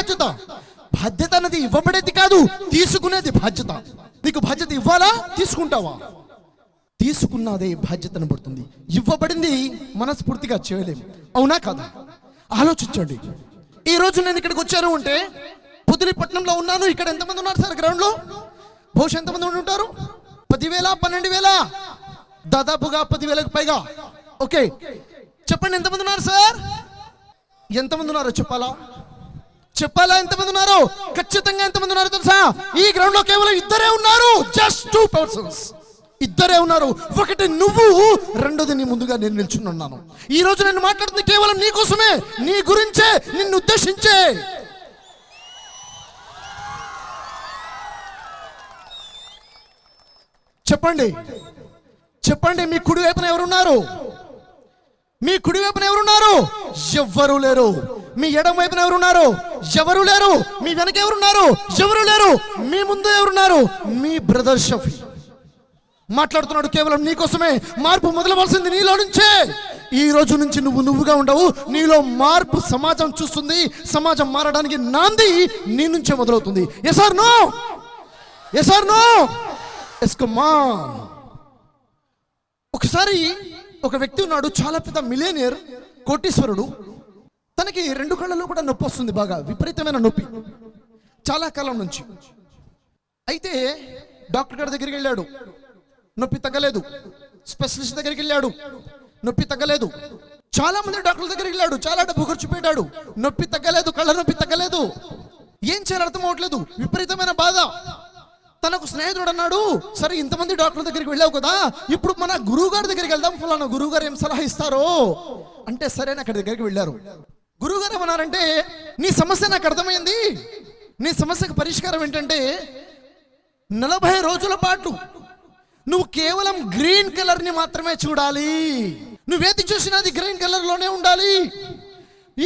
బాధ్యత. బాధ్యత అన్నది ఇవ్వబడేది కాదు తీసుకునేది బాధ్యత. నీకు బాధ్యత ఇవ్వాలా? తీసుకుంటావా? తీసుకున్నదే బాధ్యతను పడుతుంది. ఇవ్వబడింది మనస్ఫూర్తిగా చేయలేము. అవునా కదా? ఆలోచించండి. ఈ రోజు నేను ఇక్కడికి వచ్చాను అంటే పుదిరిపట్నంలో ఉన్నాను. ఇక్కడ ఎంతమంది ఉన్నారు సార్ గ్రౌండ్లో బహుశా ఎంతమంది ఉండి ఉంటారు? పదివేల పన్నెండు వేల దాదాపుగా పదివేలకు పైగా. ఓకే. చెప్పండి ఎంతమంది ఉన్నారు సార్? ఎంతమంది ఉన్నారో చెప్పాలా? చెప్పాలా? ఎంతమంది ఉన్నారు? ఖచ్చితంగా ఎంతమంది ఉన్నారు తెలుసా? ఈ గ్రౌండ్లో కేవలం ఇద్దరే ఉన్నారు. జస్ట్ టూ పర్సన్స్ ఇద్దరే ఉన్నారు. ఒకటి నువ్వు రెండోది నీ ముందుగా నేను నిల్చున్నాను ఈ రోజు నేను మాట్లాడుతుంది కేవలం నీ కోసమే. నీ గురించే నిన్ను ఉద్దేశించే. చెప్పండి. చెప్పండి మీ కుడి వైపున ఎవరున్నారు? మీ కుడి వైపున ఎవరున్నారు? ఎవ్వరూ లేరు. మీ ఎడం వైపున ఎవరున్నారు? ఎవరు లేరు. మీ వెనక ఎవరున్నారు? ఎవరు లేరు. మీ ముందు ఎవరున్నారు? మీ బ్రదర్ షఫీ. మాట్లాడుతున్నాడు కేవలం నీకోసమే మార్పు మొదలవలసింది నీలో నుంచే. ఈ రోజు నుంచి నువ్వు నువ్వుగా ఉండవు. నీలో మార్పు సమాజం చూస్తుంది. సమాజం మారడానికి నాంది నీ నుంచే మొదలవుతుంది. Yes or no yes or no yes come on ఒకసారి ఒక వ్యక్తి ఉన్నాడు. చాలా పెద్ద మిలేనియర్ కోటీశ్వరుడు. తనకి రెండు కళ్ళలో కూడా నొప్పి వస్తుంది బాగా విపరీతమైన నొప్పి. చాలా కాలం నుంచి. అయితే డాక్టర్ గారి దగ్గరికి వెళ్ళాడు. నొప్పి తగ్గలేదు. స్పెషలిస్ట్ దగ్గరికి వెళ్ళాడు. నొప్పి తగ్గలేదు. చాలా మంది డాక్టర్ల దగ్గరికి వెళ్ళాడు. చాలా డబ్బు ఖర్చు పెట్టాడు. నొప్పి తగ్గలేదు కళ్ళ నొప్పి తగ్గలేదు. ఏం చేయాలి అర్థం అవ్వట్లేదు. విపరీతమైన బాధ. తనకు స్నేహితుడు అన్నాడు సరే ఇంతమంది డాక్టర్ దగ్గరికి వెళ్ళావు కదా ఇప్పుడు మన గురువు గారి దగ్గరికి వెళ్దాం ఫలానా గురువు గారు ఏం సలహా ఇస్తారో? అంటే సరే అని అక్కడి దగ్గరికి వెళ్ళారు. గురువుగారు ఏమన్నారంటే నీ సమస్య నాకు అర్థమైంది. నీ సమస్యకు పరిష్కారం ఏంటంటే నలభై రోజుల పాటు నువ్వు కేవలం గ్రీన్ కలర్ని మాత్రమే చూడాలి. నువ్వేది చూసినది గ్రీన్ కలర్లోనే ఉండాలి.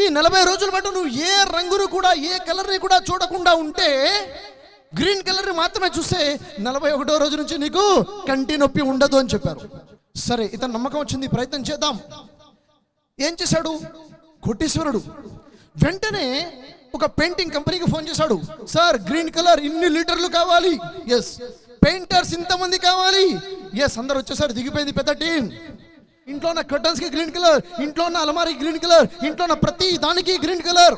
ఈ నలభై రోజుల పాటు నువ్వు ఏ రంగును కూడా ఏ కలర్ని కూడా చూడకుండా ఉంటే గ్రీన్ కలర్ని మాత్రమే చూస్తే నలభై ఒకటో రోజు నుంచి నీకు కంటి నొప్పి ఉండదు అని చెప్పారు. సరే ఇతను నమ్మకం వచ్చింది ప్రయత్నం చేద్దాం. ఏం చేశాడు? కోటీశ్వరుడు. వెంటనే ఒక పెయింటింగ్ కంపెనీకి ఫోన్ చేశాడు. సార్ గ్రీన్ కలర్ ఇన్ని లీటర్లు కావాలి. ఎస్ పెయింటర్స్ ఇంతమంది కావాలి. ఎస్ అందరు వచ్చేసారు. దిగిపోయింది పెద్ద టీం. ఇంట్లో ఉన్న కర్టన్స్కి కి గ్రీన్ కలర్ ఇంట్లో ఉన్న అలమారీ గ్రీన్ కలర్ ఇంట్లో ఉన్న ప్రతి దానికి గ్రీన్ కలర్.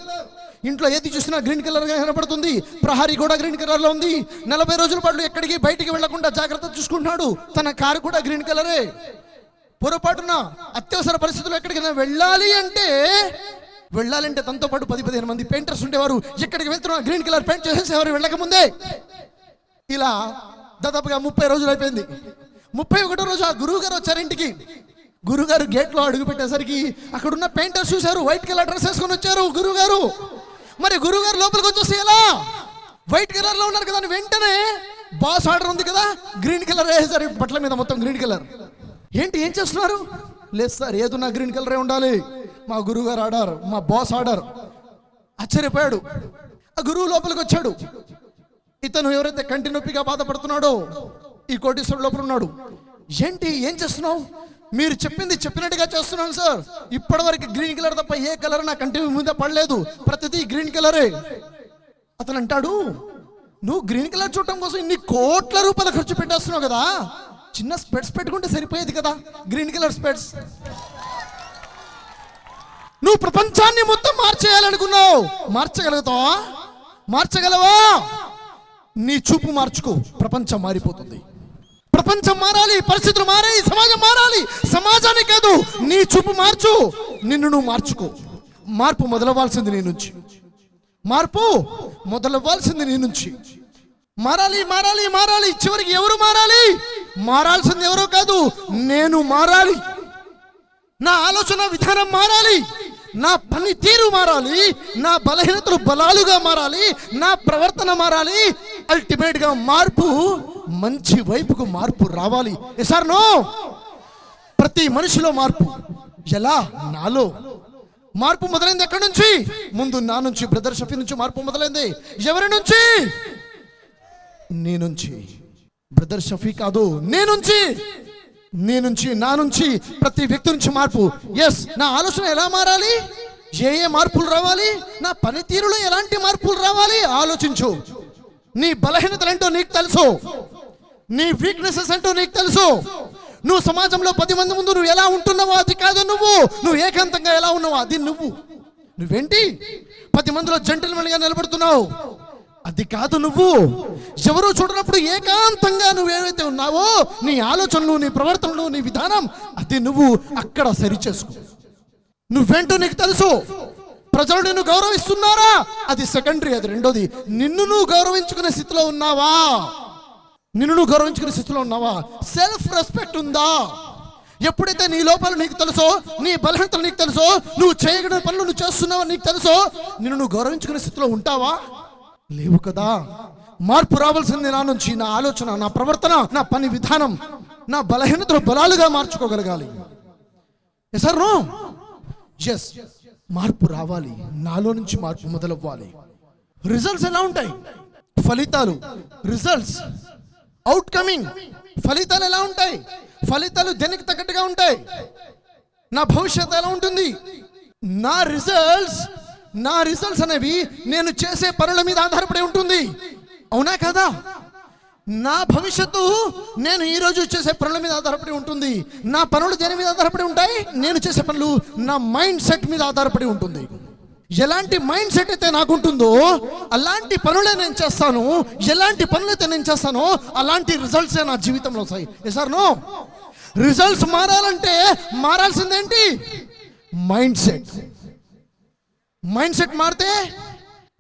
ఇంట్లో ఏది చూసినా గ్రీన్ కలర్గా కనబడుతుంది. ప్రహరీ కూడా గ్రీన్ కలర్లో ఉంది. నలభై రోజుల పాటు ఎక్కడికి బయటికి వెళ్ళకుండా జాగ్రత్త చూసుకుంటున్నాడు. తన కారు కూడా గ్రీన్ కలరే. పొరపాటున అత్యవసర పరిస్థితుల్లో ఎక్కడికైనా వెళ్ళాలి అంటే వెళ్ళాలంటే తనతో పాటు పది పదిహేను మంది పెయింటర్స్ ఉండేవారు. ఎక్కడికి వెళ్తున్నా గ్రీన్ కలర్ పెయింట్ చేసేసేవారు వెళ్ళకముందే. ఇలా దాదాపుగా ముప్పై రోజులు అయిపోయింది. ముప్పై ఒకటో రోజు ఆ గురువు గారు వచ్చారు ఇంటికి. గురుగారు గేట్లో అడుగు పెట్టేసరికి అక్కడ ఉన్న పెయింటర్స్ చూశారు వైట్ కలర్ డ్రెస్ వేసుకొని వచ్చారు గురువు గారు. మరి గురువు గారు లోపలికి వచ్చేసి ఎలా? వైట్ కలర్లో ఉన్నారు కదా అని వెంటనే బాస్ ఆర్డర్ ఉంది కదా గ్రీన్ కలర్ వేసేసారు బట్టల మీద మొత్తం గ్రీన్ కలర్ ఏంటి ఏం చేస్తున్నారు? లేదు సార్ ఏదున్నా గ్రీన్ కలరే ఉండాలి. మా గురువు గారు మా బాస్ ఆర్డర్ ఆశ్చర్యపోయాడు. ఆ గురువు లోపలికి వచ్చాడు. ఇతను ఎవరైతే కంటి నొప్పిగా బాధపడుతున్నాడో ఈ కోటీశ్వరుడు లోపల ఉన్నాడు. ఏంటి ఏం చేస్తున్నావు? మీరు చెప్పింది చెప్పినట్టుగా చేస్తున్నాను సార్. ఇప్పటివరకు గ్రీన్ కలర్ తప్ప ఏ కలర్ నా కంటి మీద పడలేదు. ప్రతిదీ గ్రీన్ కలరే. అతను అంటాడు నువ్వు గ్రీన్ కలర్ చూడటం కోసం ఇన్ని కోట్ల రూపాయలు ఖర్చు పెట్టేస్తున్నావు కదా? చిన్న స్పెట్స్ పెట్టుకుంటే సరిపోయేది కదా? Green colour specs. నువ్వు ప్రపంచాన్ని మొత్తం మార్చేయాలనుకున్నావు. మార్చగలుగుతావా? మార్చగలవా? నీ చూపు మార్చుకో. ప్రపంచం మారిపోతుంది. ప్రపంచం మారాలి పరిస్థితులు మారాయి సమాజం మారాలి. సమాజాన్ని కాదు నీ చూపు మార్చు. నిన్ను నువ్వు మార్చుకో. మార్పు మొదలవ్వాల్సింది నీ నుంచి. మార్పు మొదలవ్వాల్సింది నీ నుంచి. మారాలి మారాలి మారాలి. చివరికి ఎవరు మారాలి? మారాల్సింది ఎవరో కాదు నేను మారాలి. నా ఆలోచన విధానం మారాలి. నా పని తీరు మారాలి. నా బలహీనతలు బలాలుగా మారాలి. నా ప్రవర్తన మారాలి. అల్టిమేట్గా మార్పు మంచి వైపుకు మార్పు రావాలి. సార్ నో ప్రతి మనిషిలో మార్పు. ఎలా? నాలో. మార్పు మొదలైంది ఎక్కడి నుంచి? ముందు నా నుంచి బ్రదర్ షఫీ నుంచి మార్పు మొదలైంది. ఎవరి నుంచి? నీ నుంచి. బ్రదర్ షఫీ కాదు నీ నుంచి నీ నుంచి నా నుంచి ప్రతి వ్యక్తి నుంచి మార్పు. ఎస్ నా ఆలోచన ఎలా మారాలి? ఏ ఏ మార్పులు రావాలి? నా పనితీరులో ఎలాంటి మార్పులు రావాలి? ఆలోచించు. నీ బలహీనతలు ఏంటో నీకు తెలుసు. నీ వీక్నెసెస్ ఏంటో నీకు తెలుసు. నువ్వు సమాజంలో పది మంది ముందు నువ్వు ఎలా ఉంటున్నావో అది కాదు నువ్వు. నువ్వు ఏకాంతంగా ఎలా ఉన్నావో అది నువ్వు. నువ్వేంటి? పది మందిలో జంటల్మెన్గా నిలబడుతున్నావు. అది కాదు నువ్వు. ఎవరో చూడనప్పుడు ఏకాంతంగా నువ్వు ఏవైతే ఉన్నావో నీ ఆలోచనలు నీ ప్రవర్తనలు నీ విధానం అది నువ్వు అక్కడ సరిచేసుకో. నువ్వేంటో నీకు తెలుసు. ప్రజలు నిన్ను గౌరవిస్తున్నారా? అది సెకండరీ అది రెండోది. నిన్ను నువ్వు గౌరవించుకునే స్థితిలో ఉన్నావా? నిన్ను నువ్వు గౌరవించుకునే స్థితిలో ఉన్నావా? సెల్ఫ్ రెస్పెక్ట్ ఉందా? ఎప్పుడైతే నీ లోపల నీకు తెలుసో నీ బలహీనతలు నీకు తెలుసో నువ్వు చేయగలిగిన పనులు నువ్వు చేస్తున్నావో నీకు తెలుసో నిన్ను నువ్వు గౌరవించుకునే స్థితిలో ఉంటావా? లేవు కదా. మార్పు రావాల్సింది నా నుంచి నా ఆలోచన నా ప్రవర్తన నా పని విధానం నా బలహీనతను బలాలుగా మార్చుకోగలగాలి. సార్ నో ఎస్ మార్పు రావాలి. నాలో నుంచి మార్పు మొదలవ్వాలి. రిజల్ట్స్ ఎలా ఉంటాయి? ఫలితాలు. రిజల్ట్స్ అవుట్ కమింగ్ ఫలితాలు ఎలా ఉంటాయి? ఫలితాలు దేనికి తగ్గట్టుగా ఉంటాయి? నా భవిష్యత్తు ఎలా ఉంటుంది? నా రిజల్ట్స్ నా రిజల్ట్స్ అనేవి నేను చేసే పనుల మీద ఆధారపడి ఉంటుంది. అవునా కదా? నా భవిష్యత్తు నేను ఈ రోజు చేసే పనుల మీద ఆధారపడి ఉంటుంది. నా పనులు దేని మీద ఆధారపడి ఉంటాయి? నేను చేసే పనులు నా మైండ్ సెట్ మీద ఆధారపడి ఉంటుంది. ఎలాంటి మైండ్ సెట్ అయితే నాకు ఉంటుందో అలాంటి పనులే నేను చేస్తాను ఎలాంటి పనులైతే నేను చేస్తానో అలాంటి రిజల్ట్సే నా జీవితంలో వస్తాయి. సార్ నో రిజల్ట్స్ మారాలంటే మారాల్సిందేంటి? మైండ్ సెట్ మైండ్ సెట్ మారితే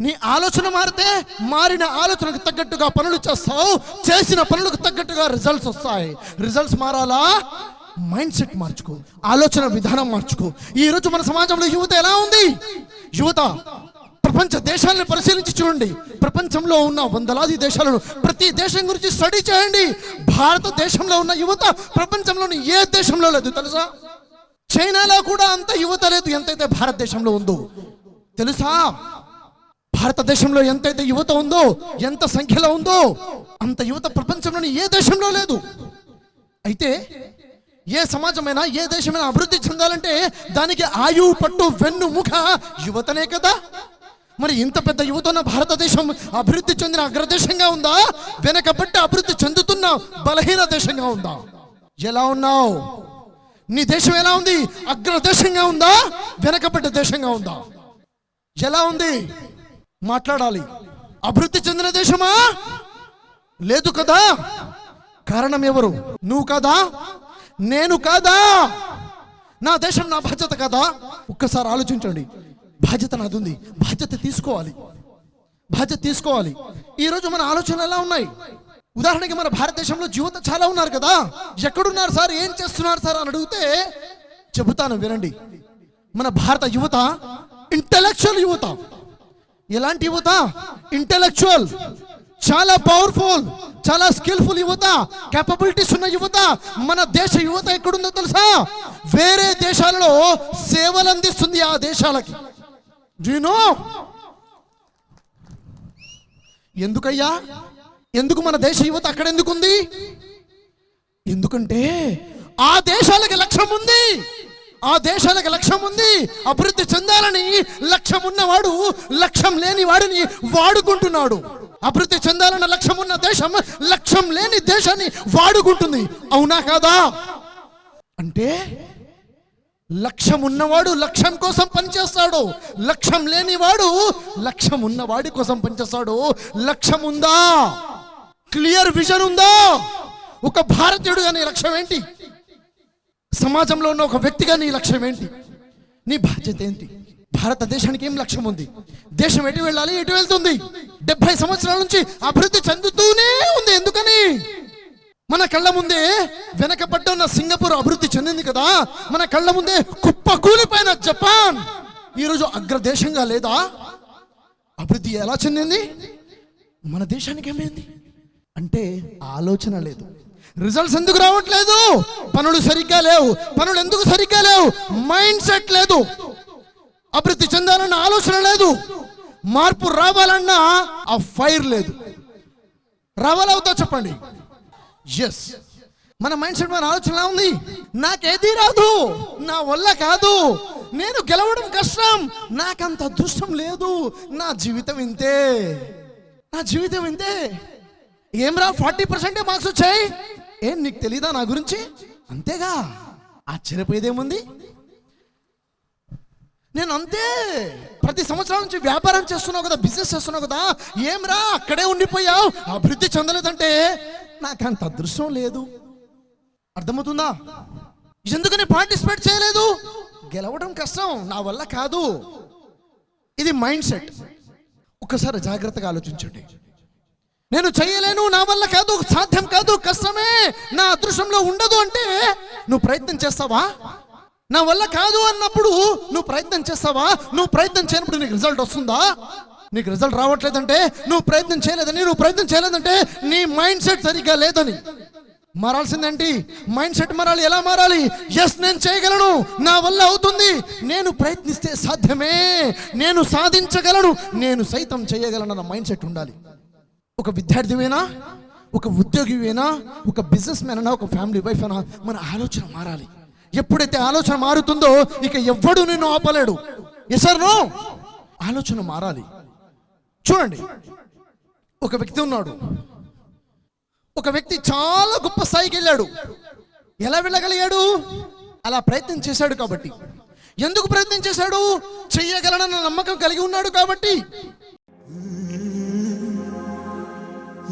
నీ ఆలోచన మారితే మారిన ఆలోచనకు తగ్గట్టుగా పనులు చేస్తావు. చేసిన పనులకు తగ్గట్టుగా రిజల్ట్స్ వస్తాయి. రిజల్ట్స్ మారాలా? మైండ్ సెట్ మార్చుకో. ఆలోచన విధానం మార్చుకో. ఈరోజు మన సమాజంలో యువత ఎలా ఉంది? యువత ప్రపంచ దేశాలను పరిశీలించి చూడండి. ప్రపంచంలో ఉన్న వందలాది దేశాలను ప్రతి దేశం గురించి స్టడీ చేయండి. భారతదేశంలో ఉన్న యువత ప్రపంచంలోని ఏ దేశంలో లేదు తెలుసా? చైనాలో కూడా అంత యువత లేదు. ఎంతైతే భారతదేశంలో ఉందో. తెలుసా? భారతదేశంలో ఎంతైతే యువత ఉందో ఎంత సంఖ్యలో ఉందో అంత యువత ప్రపంచంలోని ఏ దేశంలో లేదు. అయితే ఏ సమాజమైనా ఏ దేశమైనా అభివృద్ధి చెందాలంటే దానికి ఆయువు పట్టు వెన్ను ముఖ యువతనే కదా. మరి ఇంత పెద్ద యువత ఉన్న భారతదేశం అభివృద్ధి చెందిన అగ్రదేశంగా ఉందా? వెనకబట్టి అభివృద్ధి చెందుతున్న బలహీన దేశంగా ఉందా? ఎలా ఉన్నావు? నీ దేశం ఎలా ఉంది? అగ్రదేశంగా ఉందా? వెనకబడ్డ దేశంగా ఉందా? ఎలా ఉంది? మాట్లాడాలి. అభివృద్ధి చెందిన దేశమా? లేదు కదా? కారణం ఎవరు? నువ్వు కదా? నేను కాదా? నా దేశం నా బాధ్యత కదా? ఒక్కసారి ఆలోచించండి. బాధ్యత నాది ఉంది. బాధ్యత తీసుకోవాలి. బాధ్యత తీసుకోవాలి. ఈరోజు మన ఆలోచనలు ఎలా ఉన్నాయి? ఉదాహరణకి మన భారతదేశంలో యువత చాలా ఉన్నారు కదా? ఎక్కడున్నారు సార్? ఏం చేస్తున్నారు సార్ అని అడిగితే చెబుతాను వినండి. మన భారత యువత ఇంటలెక్చువల్ యువత. ఎలాంటి యువత? ఇంటలెక్చువల్ చాలా పవర్ఫుల్ చాలా స్కిల్ఫుల్ యువత. కెపబిలిటీస్ ఉన్న యువత. మన దేశ యువత ఎక్కడుందో తెలుసా? వేరే దేశాలలో సేవలు అందిస్తుంది ఆ దేశాలకి. నో ఎందుకయ్యా? ఎందుకు మన దేశ యువత అక్కడ ఎందుకుంది? ఎందుకంటే ఆ దేశాలకి లక్ష్యం ఉంది. ఆ దేశాలకు లక్ష్యం ఉంది. అభివృద్ధి చెందాలని లక్ష్యం ఉన్నవాడు లక్ష్యం లేని వాడిని వాడుకుంటున్నాడు. అభివృద్ధి చెందాలన్న లక్ష్యం ఉన్న దేశం లక్ష్యం లేని దేశాన్ని వాడుకుంటుంది. అవునా కాదా? అంటే లక్ష్యం ఉన్నవాడు లక్ష్యం కోసం పనిచేస్తాడు. లక్ష్యం లేనివాడు లక్ష్యం ఉన్నవాడి కోసం పనిచేస్తాడు. లక్ష్యం ఉందా క్లియర్ విజన్ ఉందా? ఒక భారతీయుడు కానీ లక్ష్యం ఏంటి? సమాజంలో ఉన్న ఒక వ్యక్తిగా నీ లక్ష్యం ఏంటి? నీ బాధ్యత ఏంటి? భారతదేశానికి ఏం లక్ష్యం ఉంది? దేశం ఎటు వెళ్ళాలి ఎటు వెళ్తుంది? డెబ్బై సంవత్సరాల నుంచి అభివృద్ధి చెందుతూనే ఉంది ఎందుకని? మన కళ్ళ ముందే వెనకబడ్డ ఉన్న సింగపూర్ అభివృద్ధి చెందింది కదా మన కళ్ళ ముందే కుప్ప కూలిపోయిన జపాన్. ఈరోజు అగ్రదేశంగా లేదా? అభివృద్ధి ఎలా చెందింది? మన దేశానికి ఏమైంది? అంటే ఆలోచన లేదు. రిజల్ట్స్ ఎందుకు రావట్లేదు? పనులు సరిగ్గా లేవు. పనులు ఎందుకు సరిగ్గా లేవు? మైండ్ సెట్ లేదు. అభివృద్ధి చెందాలన్న ఆలోచన లేదు. మార్పు రావాలన్న ఆ ఫైర్ లేదు. రావాలవుతా చెప్పండి. ఎస్ మన మైండ్ సెట్ మన ఆలోచన ఉంది. నాకేది రాదు. నా వల్ల కాదు. నేను గెలవడం కష్టం. నాకంత అదృష్టం లేదు. నా జీవితం ఇంతే. నా జీవితం ఇంతే. ఏమ్రా ఫార్టీ పర్సెంటే మార్క్స్ వచ్చాయి? ఏం నీకు తెలీదా నా గురించి? అంతేగా? ఆశ్చర్యపోయేదేముంది? నేను అంతే. ప్రతి సంవత్సరం నుంచి వ్యాపారం చేస్తున్నావు కదా బిజినెస్ చేస్తున్నావు కదా ఏమ్రా అక్కడే ఉండిపోయావు? అభివృద్ధి చెందలేదంటే నాకు అంత అదృష్టం లేదు. అర్థమవుతుందా? ఎందుకని పార్టిసిపేట్ చేయలేదు? గెలవడం కష్టం నా వల్ల కాదు. ఇది మైండ్ సెట్. ఒక్కసారి జాగ్రత్తగా ఆలోచించండి. నేను చేయలేను నా వల్ల కాదు సాధ్యం కాదు కష్టమే. నా అదృష్టంలో ఉండదు అంటే నువ్వు ప్రయత్నం చేస్తావా? నా వల్ల కాదు అన్నప్పుడు నువ్వు ప్రయత్నం చేస్తావా? నువ్వు ప్రయత్నం చేయనప్పుడు నీకు రిజల్ట్ వస్తుందా? నీకు రిజల్ట్ రావట్లేదంటే నువ్వు ప్రయత్నం చేయలేదని నువ్వు ప్రయత్నం చేయలేదంటే నీ మైండ్ సెట్ సరిగ్గా లేదని. మారాల్సిందేంటి మైండ్ సెట్ మారాలి. ఎలా మారాలి? ఎస్ నేను చేయగలను. నా వల్ల అవుతుంది. నేను ప్రయత్నిస్తే సాధ్యమే. నేను సాధించగలను. నేను సైతం చేయగలను మైండ్ సెట్ ఉండాలి. ఒక విద్యార్థివేనా? ఒక ఉద్యోగివేనా? ఒక బిజినెస్ మ్యాన్ అయినా ఒక ఫ్యామిలీ వైఫ్ అయినా మన ఆలోచన మారాలి. ఎప్పుడైతే ఆలోచన మారుతుందో ఇక ఎవ్వడు నిన్ను ఆపలేడు. ఎసర్నో ఆలోచన మారాలి. చూడండి. ఒక వ్యక్తి ఉన్నాడు. ఒక వ్యక్తి చాలా గొప్ప స్థాయికి వెళ్ళాడు. ఎలా వెళ్ళగలిగాడు? అలా ప్రయత్నం చేశాడు కాబట్టి. ఎందుకు ప్రయత్నం చేశాడు? చెయ్యగలనన్న నమ్మకం కలిగి ఉన్నాడు కాబట్టి.